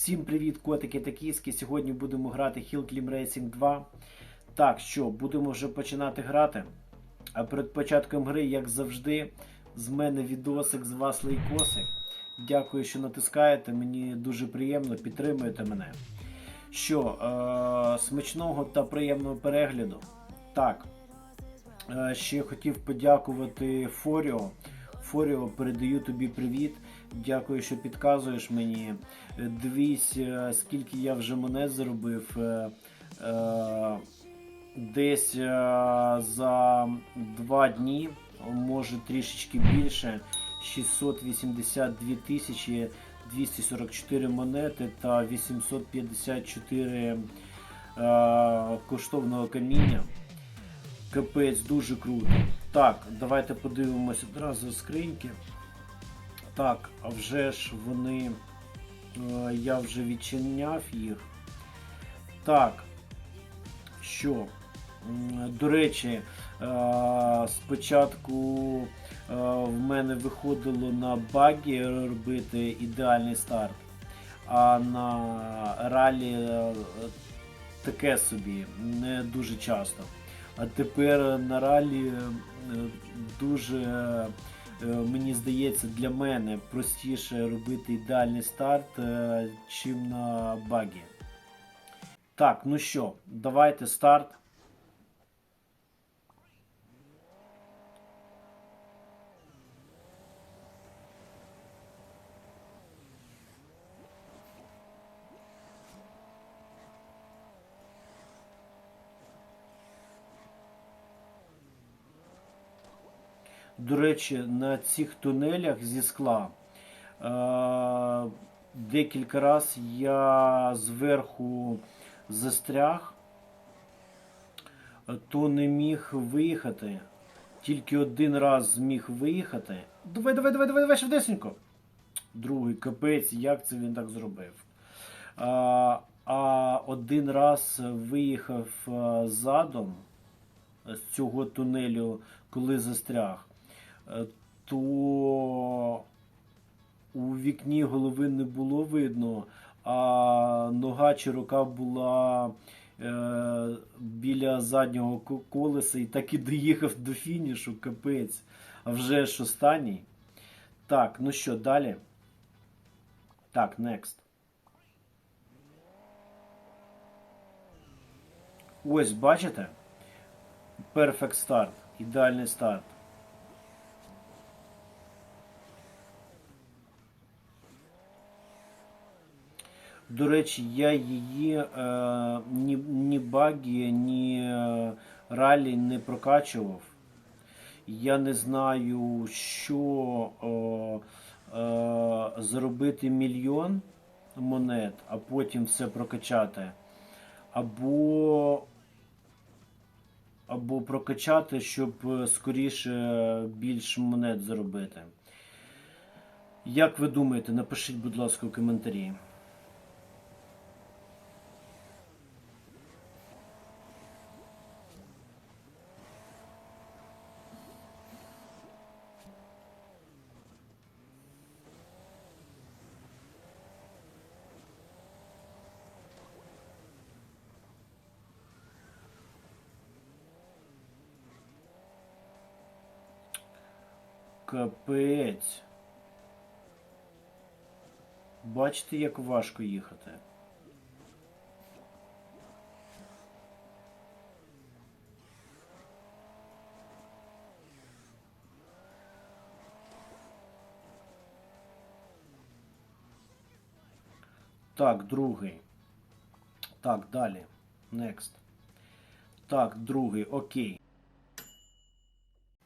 Всім привіт, котики та кіски. Сьогодні будемо грати Hill Climb Racing 2. Так, що, будемо вже починати грати. А перед початком гри, як завжди, з мене відосик, з вас лайкосик. Дякую, що натискаєте. Мені дуже приємно, підтримуєте мене. Що, е- смачного та приємного перегляду. Так, е- ще хотів подякувати Форіо. Форіо, передаю тобі привіт. Дякую, що підказуєш мені. Е, Дивись, е, скільки я вже монет заробив. Е, Десь за два дні, може трішечки більше, 682 тисячі 244 монети та 854 е, коштовного каміння. Капець, дуже круто. Так, давайте подивимося одразу скриньки. Так, а вже ж вони. е, Я вже відчиняв їх. Так. Що? До речі, е, спочатку е, в мене виходило на багі робити ідеальний старт, а на ралі таке собі, не дуже часто. А тепер на ралі дуже, мені здається, для мене простіше робити ідеальний старт, е, чим на багі. Так, ну що, давайте старт. До речі, на цих тунелях зі скла е- декілька раз я зверху застряг, то не міг виїхати. Тільки один раз зміг виїхати. Давай, давай, давай, давай, давай, швидесенько. Другий капець, як це він так зробив. А, а один раз виїхав задом з цього тунелю, коли застряг, е, то у вікні голови не було видно, а нога чи рука була е, біля заднього колеса і так і доїхав до фінішу, капець. А вже ж останній. Так, ну що, далі? Так, next. Ось, бачите? Perfect старт. Ідеальний старт. До речі, я її е, ні, ні багі, ні е, ралі не прокачував. Я не знаю, що е, е, заробити мільйон монет, а потім все прокачати. Або, або прокачати, щоб е, скоріше більш монет заробити. Як ви думаєте, напишіть, будь ласка, у коментарі. Капець. Бачите, як важко їхати. Так, другий. Так, далі. Next. Так, другий, окей.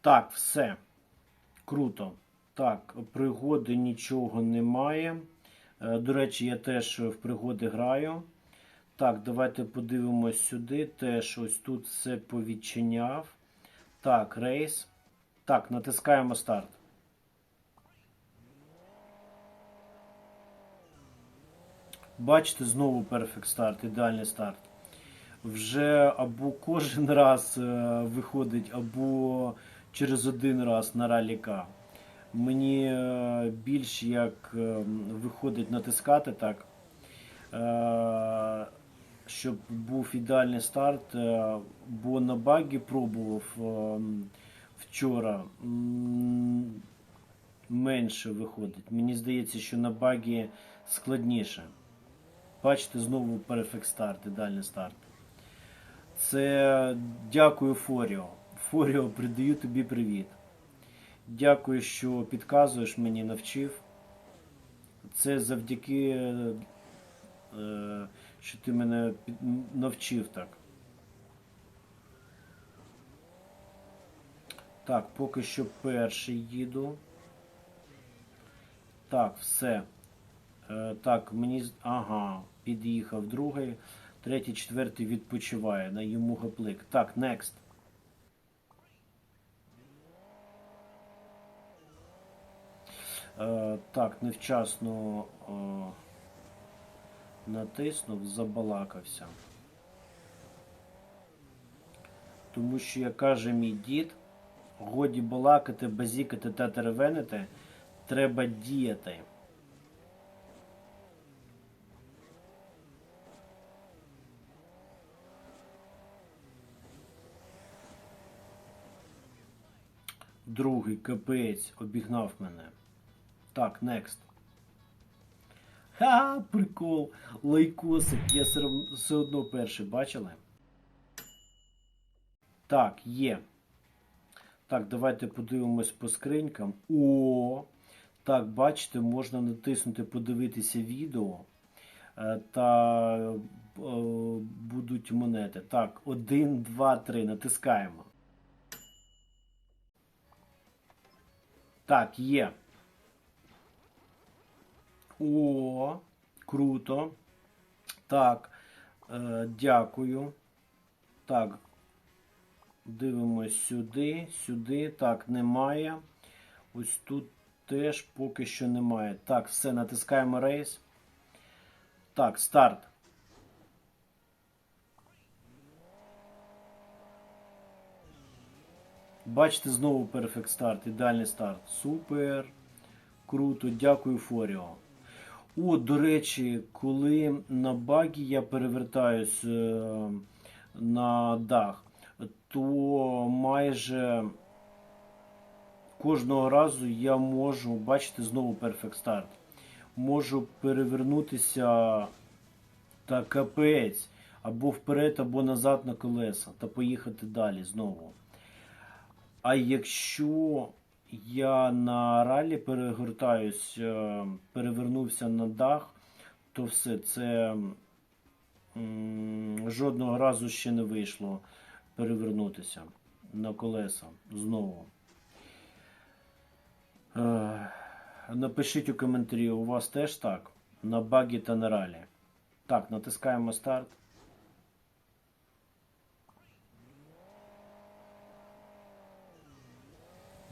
Так, все. Круто. Так, пригоди нічого немає. Е, До речі, я теж в пригоди граю. Так, давайте подивимось сюди. Теж ось тут все повідчиняв. Так, рейс. Так, натискаємо старт. Бачите, знову Perfect старт, ідеальний старт. Вже або кожен раз е, виходить, або через один раз на раліка. Мені е, більш як е, виходить натискати так. е, щоб був ідеальний старт, бо на багі пробував вчора. Менше виходить. Мені здається, що на багі складніше. Бачите, знову перфект старт, ідеальний старт. Це дякую Форіо. Форіо, передаю тобі привіт. Дякую, що підказуєш мені, навчив. Це завдяки, е, що ти мене навчив так. Так, поки що перший їду. Так, все. Е, так, мені. Ага, під'їхав другий. Третій, четвертий відпочиває на йому гаплик. Так, next. Так, невчасно е, натиснув, забалакався. Тому що, як каже мій дід, годі балакати, базікати та теревенити, треба діяти. Другий капець обігнав мене. Так, next. Ха, прикол. Лайкосик. Я все, все одно перший бачили. Так, є. Так, давайте подивимось по скринькам. О! Так, бачите, можна натиснути подивитися відео. е, Та е, будуть монети. Так, 1, 2, 3. Натискаємо. Так, є. О, круто. Так, е, дякую. Так, дивимось сюди, сюди. Так, немає. Ось тут теж поки що немає. Так, все, натискаємо рейс. Так, старт. Бачите, знову перфект старт, ідеальний старт. Супер. Круто, дякую Форіо. О, до речі, коли на багі я перевертаюсь е, на дах, то майже кожного разу я можу, бачите, знову перфект старт. Можу перевернутися та капець, або вперед, або назад на колеса, та поїхати далі знову. А якщо я на ралі перегортаюсь, е, перевернувся на дах, то все це жодного разу ще не вийшло перевернутися на колеса знову. Е, Напишіть у коментарі, у вас теж так? На багі та на ралі. Так, натискаємо старт.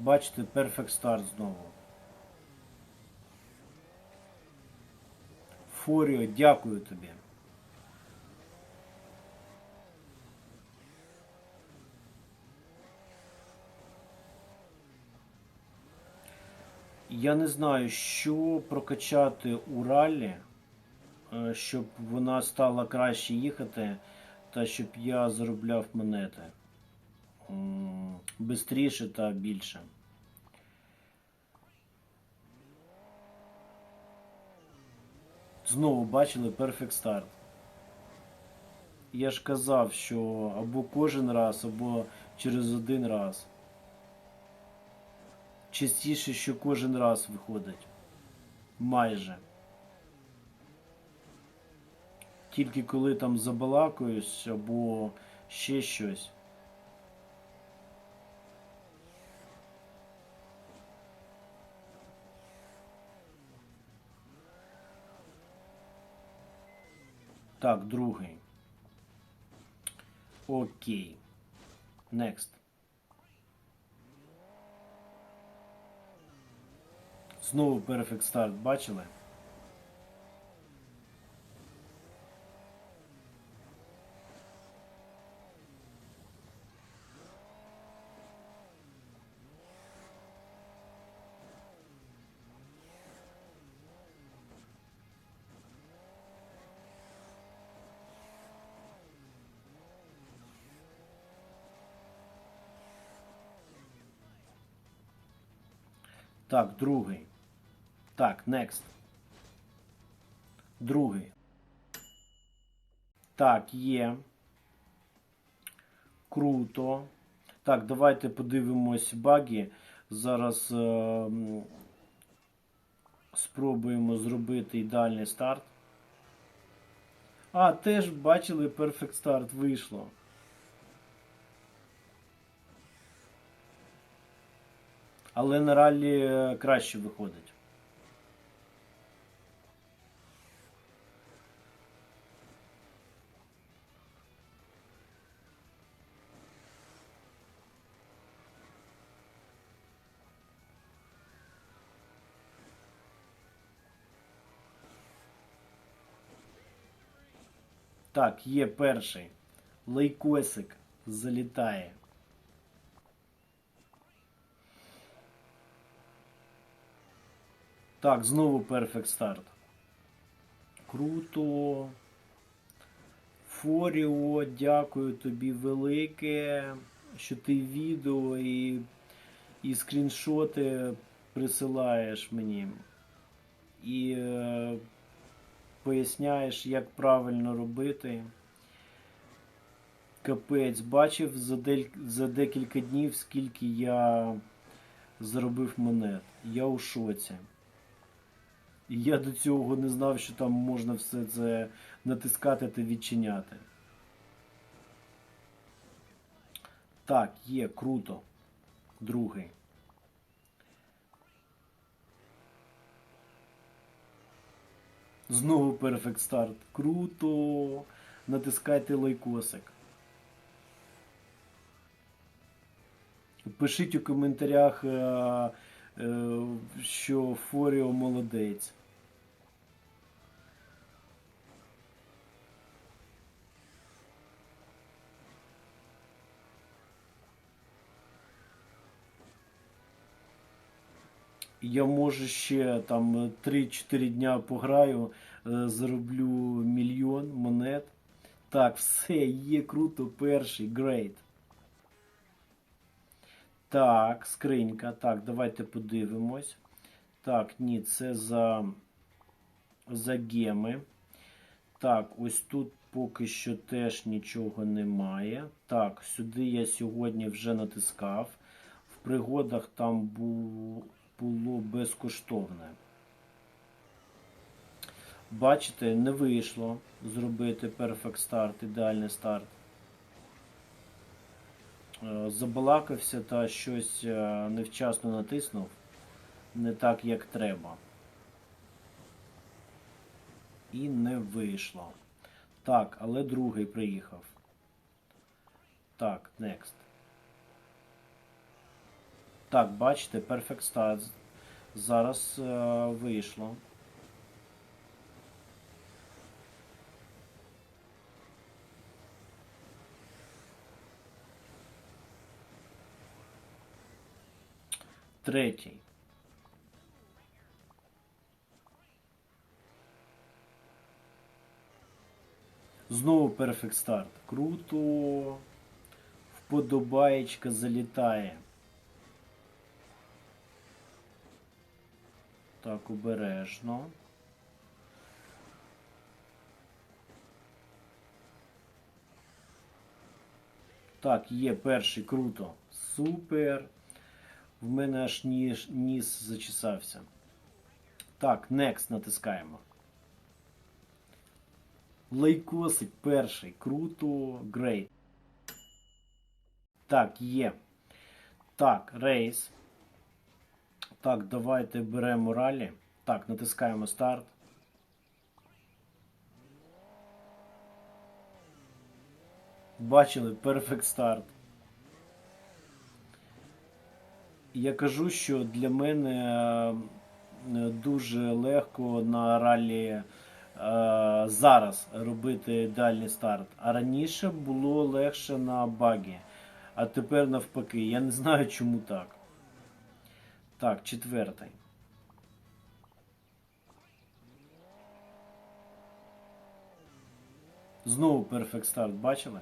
Бачите, Perfect Start знову. Форіо, дякую тобі. Я не знаю, що прокачати у ралі, е, щоб вона стала краще їхати, та щоб я заробляв монети. Бистріше та більше. Знову бачили Perfect Start. Я ж казав, що або кожен раз, або через один раз. Частіше, що кожен раз виходить. Майже. Тільки коли там забалакаюсь або ще щось. Так, другий. Окей. Next. Знову Perfect Start бачили? Так, другий. Так, next. Другий. Так, є. Круто. Так, давайте подивимось баги. Зараз е, спробуємо зробити ідеальний старт. А, теж бачили, Perfect Start вийшло. Але на ралі е, краще виходить. Так, є перший. Лейкосик залітає. Так, знову Perfect Start. Круто. Форіо, дякую тобі велике, що ти відео і, і скріншоти присилаєш мені. І е, поясняєш, як правильно робити. Капець, бачив за, дель, за декілька днів, скільки я заробив монет. Я у шоці. І я до цього не знав, що там можна все це натискати та відчиняти. Так, є, круто. Другий. Знову Perfect Start. Круто. Натискайте лайкосик. Пишіть у коментарях, е, е, що Форіо молодець. Я може ще там 3-4 дня пограю, е, зароблю мільйон монет. Так, все, є круто, перший, great. Так, скринька. Так, давайте подивимось. Так, ні, це за, за геми. Так, ось тут поки що теж нічого немає. Так, сюди я сьогодні вже натискав. В пригодах там бу- було безкоштовне. Бачите, не вийшло зробити Perfect Start, ідеальний старт. Е, Забалакався та щось е, невчасно натиснув. Не так, як треба. І не вийшло. Так, але другий приїхав. Так, next. Так, бачите, Perfect Start. Зараз е, вийшло. Третій. Знову Perfect Start. Круто. Вподобаєчка залітає. Так, обережно. Так, є перший, круто. Супер. В мене аж ніж, ніс зачесався. Так, next натискаємо. Лайкосик перший. Круто. Great. Так, є. Так, рейс. Так, давайте беремо ралі. Так, натискаємо старт. Бачили Perfect Start. Я кажу, що для мене е, дуже легко на ралі е, зараз робити дальній старт. А раніше було легше на багі. А тепер навпаки. Я не знаю, чому так. Так, четвертий. Знову Perfect Start, бачили?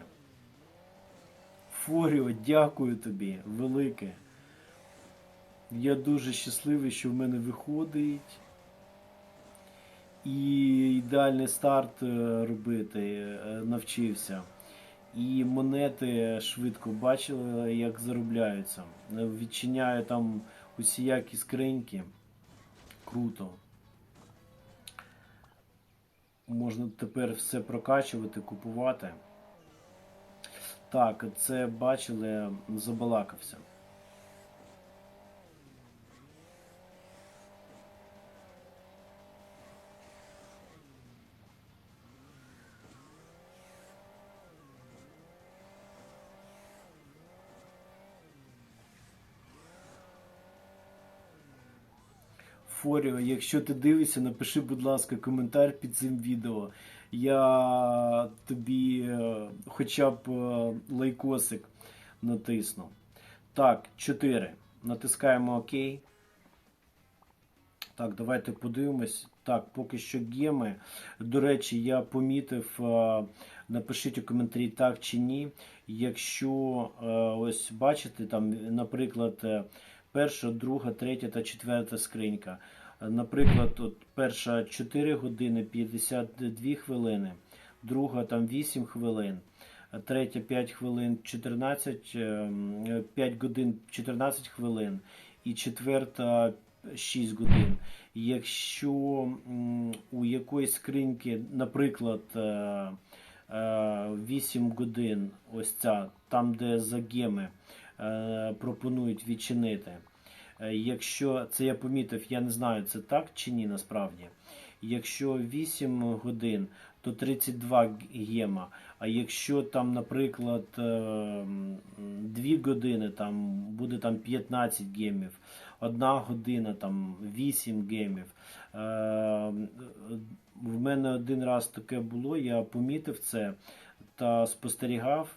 Форіо, дякую тобі, велике. Я дуже щасливий, що в мене виходить. І ідеальний старт е, робити е, навчився. І монети швидко бачили, як заробляються. Відчиняю там усіякі скриньки. Круто. Можна тепер все прокачувати, купувати. Так, це бачили, забалакався. Форіо, якщо ти дивишся, напиши, будь ласка, коментар під цим відео. Я тобі е, хоча б е, лайкосик натисну. Так, 4. Натискаємо ОК. Так, давайте подивимось. Так, поки що геми. До речі, я помітив, е, напишіть у коментарі так чи ні. Якщо ось бачите, там, наприклад, перша, друга, третя та четверта скринька. Е, Наприклад, от перша 4 години 52 хвилини, друга там 8 хвилин, е, третя 5 хвилин 14, е, 5 годин 14 хвилин і четверта 6 годин. Якщо у якоїсь скриньки, наприклад, е, е, 8 годин, ось ця, там, де за геми е, пропонують відчинити. Е, Якщо це я помітив, я не знаю, це так чи ні насправді. Якщо 8 годин, то 32 гема. А якщо там, наприклад, 2 години, там буде там 15 гемів, 1 година там 8 гемів. Е, В мене один раз таке було, я помітив це та спостерігав.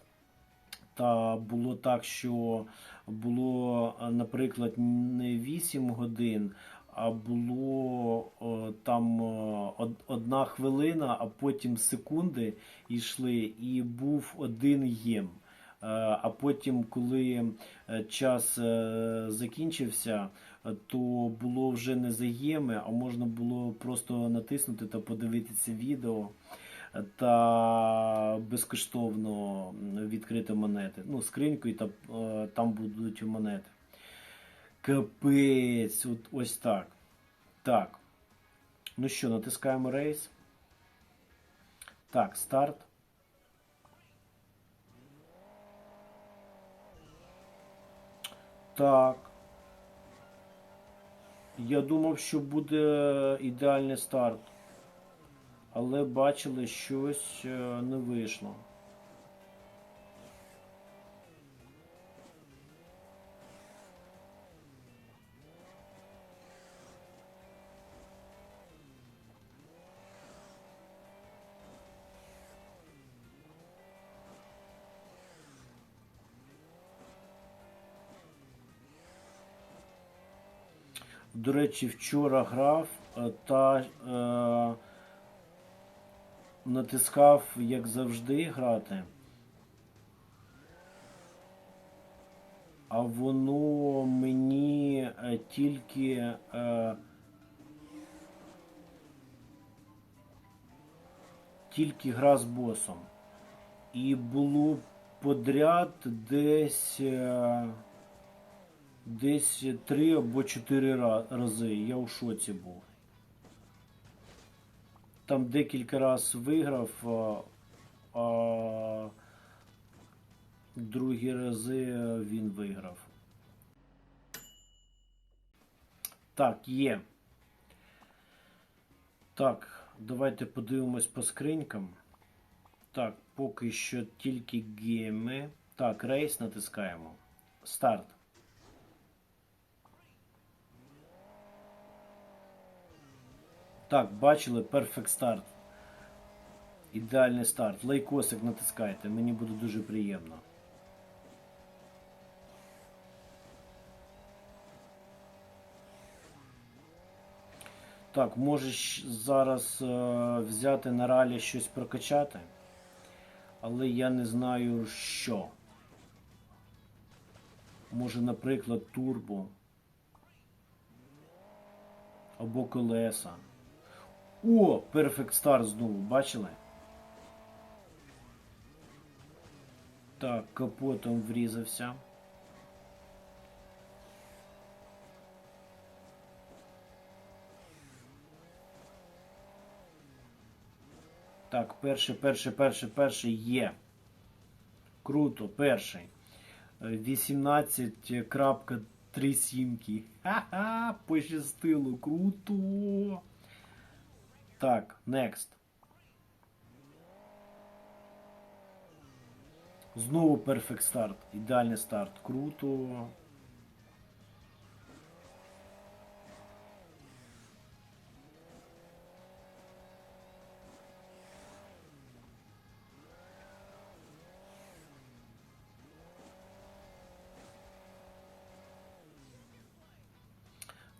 Та було так, що було, наприклад, не 8 годин, а було там одна хвилина, а потім секунди йшли, і був один єм. Е, А потім, коли е, час е, закінчився, е, то було вже не за єми, а можна було просто натиснути та подивитися відео та безкоштовно відкрити монети. Ну, скриньку і та, е, там будуть монети. Капець, от ось так. Так. Ну що, натискаємо рейс. Так, старт. Так. Я думав, що буде ідеальний старт. Але бачили, щось е, не вийшло. До речі, вчора грав е, та е, натискав, як завжди, грати. А воно мені е, тільки е, тільки гра з босом. І було подряд десь е, десь три або чотири рази. Я у шоці був. Там декілька раз виграв, а, а другі рази він виграв. Так, є. Так, давайте подивимось по скринькам. Так, поки що тільки гейми. Так, рейс натискаємо. Старт. Так, бачили Perfect Start. Ідеальний старт. Лайкосик натискайте, мені буде дуже приємно. Так, можеш зараз е, взяти на ралі щось прокачати, але я не знаю що. Може, наприклад, турбо. Або колеса. О, Perfect Start знову, бачили? Так, капотом врізався. Так, перший, перший, перший, перший є. Круто, перший. Е, 18.3 сімки. Ха-ха, пощастило, круто. Так, next. Знову Perfect старт. Ідеальний старт. Круто.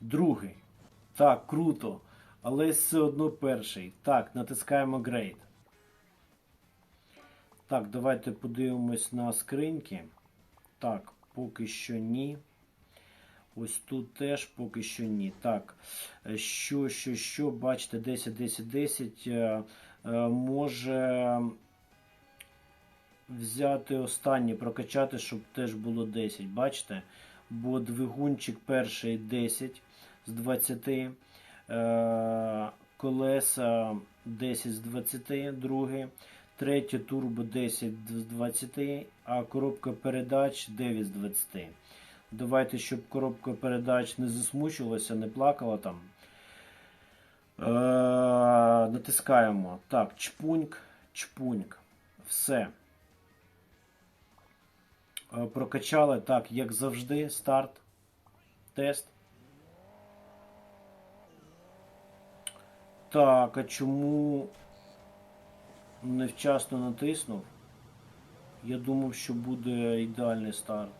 Другий. Так, круто. Але все одно перший. Так, натискаємо Great. Так, давайте подивимось на скриньки. Так, поки що ні. Ось тут теж поки що ні. Так, що, що, що, бачите, 10, 10, 10 е, е, може взяти останнє, прокачати, щоб теж було 10. Бачите? Бо двигунчик перший 10 з 20. Е, колеса 10 з 20, другий. Третє турбо 10 з 20, а коробка передач 9 з 20. Давайте, щоб коробка передач не засмучилася, не плакала там. Е, натискаємо. Так, чпуньк, чпуньк. Все. Е, прокачали так, як завжди. Старт. Тест. Так, а чому невчасно натиснув? Я думав, що буде ідеальний старт.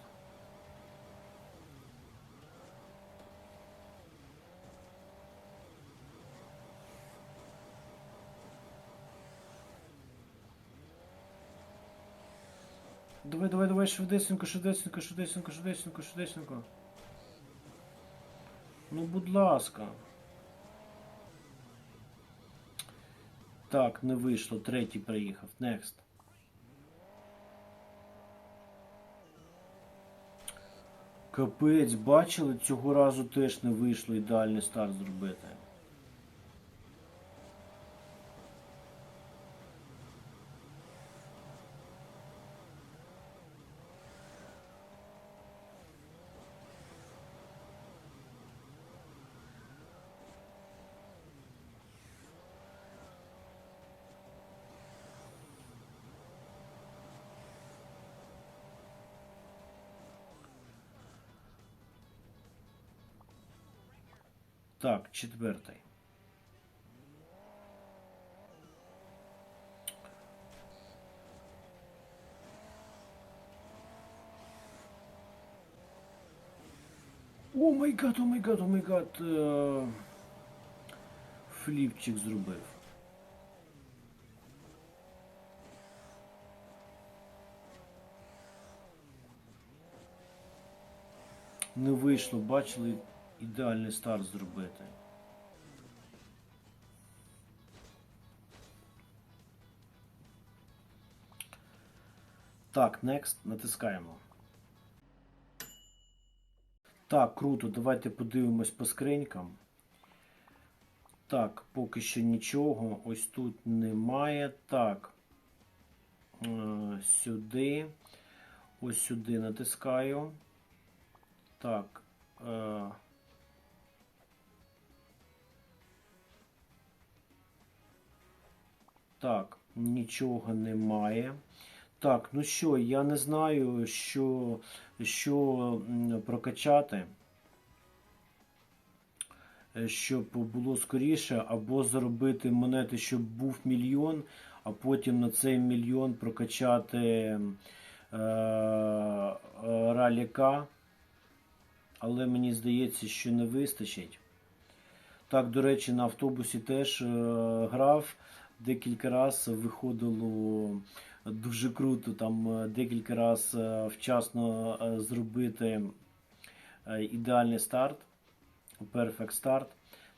Давай, давай, давай, швидесенько, швидесенько, швидесенько, швидесенько, швидесенько. Ну, будь ласка. Так, не вийшло. Третій приїхав. Next. Капець, бачили, цього разу теж не вийшло ідеальний старт зробити. Так, четвертий. О май гад, о май гад, о май гад. е, Фліпчик зробив. Не вийшло, бачили, ідеальний старт зробити. Так, next, натискаємо. Так, круто, давайте подивимось по скринькам. Так, поки що нічого. Ось тут немає. Так. Е, Сюди. Ось сюди натискаю. Так. Так, нічого немає. Так, ну що, я не знаю, що, що прокачати, щоб було скоріше, або зробити монети, щоб був мільйон, а потім на цей мільйон прокачати е, раліка. Але мені здається, що не вистачить. Так, до речі, на автобусі теж е, грав. Декілька разів виходило дуже круто. Там е, декілька разів е, вчасно е, зробити ідеальний старт. Perfect старт.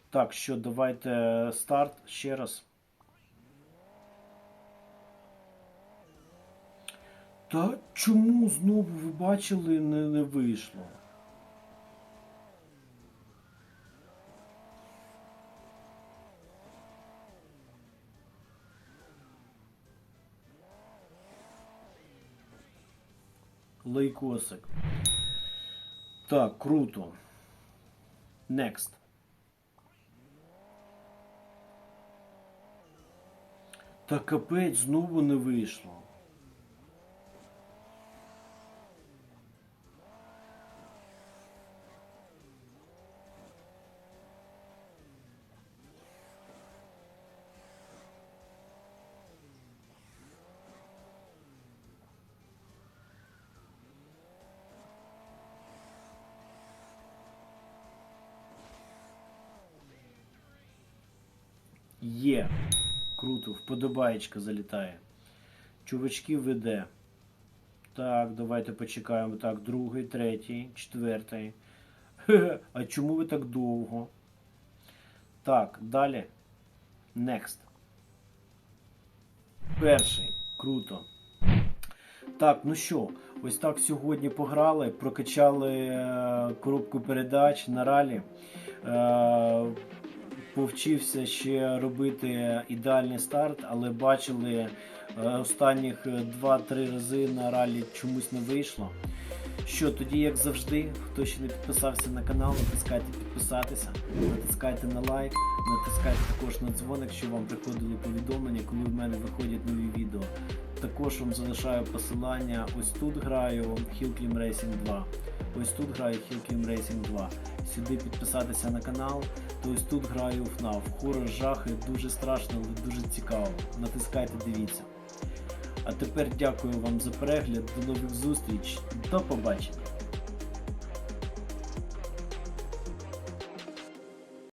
Так, що, давайте старт ще раз. Та чому знову ви бачили, не, не вийшло? Лайкосик. Так, круто. Next. Та капець знову не вийшло. Вподобаєчка залітає. Чувачки веде. Так, давайте почекаємо. Так, другий, третій, четвертий. А чому ви так довго? Так, далі. Next. Перший. Круто. Так, ну що, ось так сьогодні пограли, прокачали е, коробку передач на ралі. Е, повчився ще робити ідеальний старт, але бачили е, останніх 2-3 рази на ралі чомусь не вийшло. Що тоді, як завжди, хто ще не підписався на канал, натискайте підписатися, натискайте на лайк, натискайте також на дзвоник, щоб вам приходили повідомлення, коли в мене виходять нові відео. Також вам залишаю посилання. Ось тут граю Hillclimb Racing 2. Ось тут граю Hillclimb Racing 2. Сюди підписатися на канал. То ось тут граю в FNAF. Хорор жахи, дуже страшно, але дуже цікаво. Натискайте, дивіться. А тепер дякую вам за перегляд. До нових зустріч. До побачення.